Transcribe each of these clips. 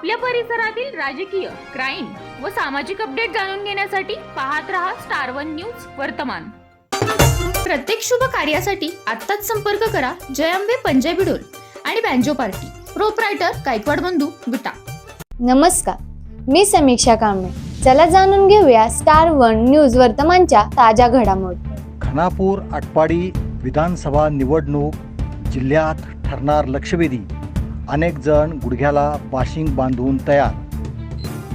आपल्या परिसरातील राजकीय क्राईम व सामाजिक अपडेट जाणून घेण्यासाठी पाहत रहा स्टार वन न्यूज वर्तमान. प्रत्येक शुभ कार्यासाठी आत्ताच संपर्क करा जयंबे पंजाबी डोल आणि बँजो पार्टी. प्रोप्रायटर गायकवाड बंधू विटा. नमस्कार मी समीक्षा कांबळे. चला जाणून घेऊया स्टार वन न्यूज वर्तमानच्या ताज्या घडामोडी. खानापूर आटपाडी विधानसभा निवडणूक जिल्ह्यात ठरणार लक्षवेधी. अनेक जण गुडघ्याला बाशिंग बांधून तयार.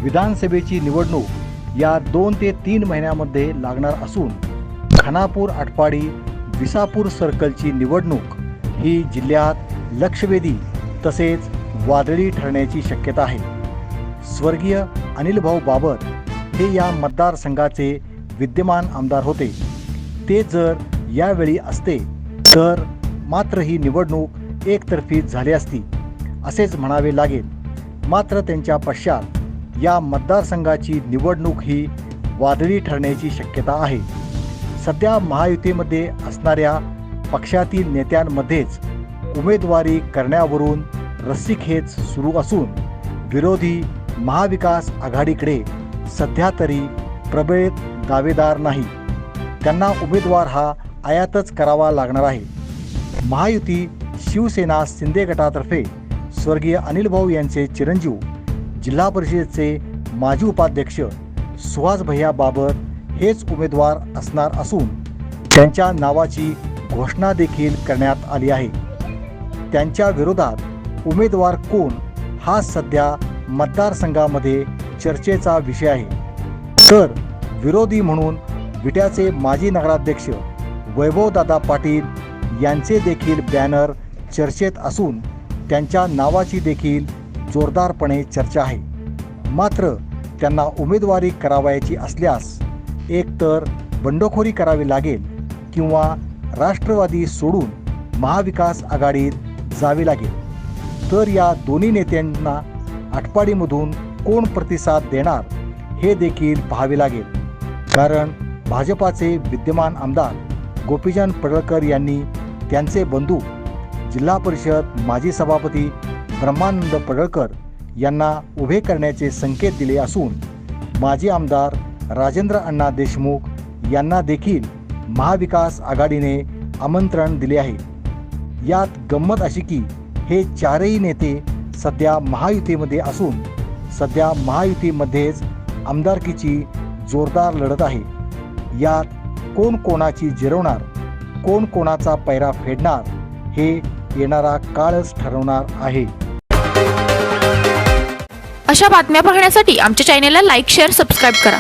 विधानसभेची निवडणूक या दोन ते तीन महिन्यामध्ये लागणार असून खानापूर आटपाडी विसापूर सर्कलची निवडणूक ही जिल्ह्यात लक्षवेधी तसेच वादळी ठरण्याची शक्यता आहे. स्वर्गीय अनिलभाऊ बाबर हे या मतदारसंघाचे विद्यमान आमदार होते. ते जर यावेळी असते तर मात्र ही निवडणूक एकतर्फी झाली असती. असेच म्हणावे लागेल. मात्र त्यांच्या पश्चात या मतदारसंघाची निवडणूक ही वादळी ठरण्याची शक्यता आहे. सध्या महायुतीमध्ये असणाऱ्या पक्षातील नेत्यांमध्येच उमेदवारी करण्यावरून रस्सीखेच सुरू असून विरोधी महाविकास आघाडीकडे सध्या तरी प्रबळित दावेदार नाही. त्यांना उमेदवार हा आयातच करावा लागणार आहे. महायुती शिवसेना शिंदे गटातर्फे स्वर्गीय अनिल भाऊ यांचे चिरंजीव जिल्हा परिषदेचे माजी उपाध्यक्ष सुहास भैया बाबर हेच उमेदवार असणार असून त्यांच्या नावाची घोषणा देखील करण्यात आली आहे. त्यांच्या विरोधात उमेदवार कोण हा सध्या मतदारसंघामध्ये चर्चेचा विषय आहे. तर विरोधी म्हणून विट्याचे माजी नगराध्यक्ष वैभवदादा पाटील यांचे देखील बॅनर चर्चेत असून त्यांच्या नावाची देखील जोरदारपणे चर्चा आहे. मात्र त्यांना उमेदवारी करावयाची असल्यास एकतर बंडखोरी करावी लागेल किंवा राष्ट्रवादी सोडून महाविकास आघाडीत जावे लागेल. तर या दोन्ही नेत्यांना आटपाडीमधून कोण प्रतिसाद देणार हे देखील पाहावे लागेल. कारण भाजपाचे विद्यमान आमदार गोपीचंद पडळकर यांनी त्यांचे बंधू जिल्हा परिषद माजी सभापती ब्रह्मानंद पडळकर यांना उभे करण्याचे संकेत दिले असून माजी आमदार राजेंद्र अण्णा देशमुख यांना देखील महाविकास आघाडीने आमंत्रण दिले आहे. यात गंमत अशी की हे चारही नेते सध्या महायुतीमध्ये असून सध्या महायुतीमध्येच आमदारकीची जोरदार लढत आहे. यात कोण कोणाची जिरवणार कोण कोणाचा पैरा फेडणार हे येणारा काळच ठरवणार आहे. अशा बातम्या पाहण्यासाठी आमच्या चॅनेलला लाईक शेअर सबस्क्राईब करा.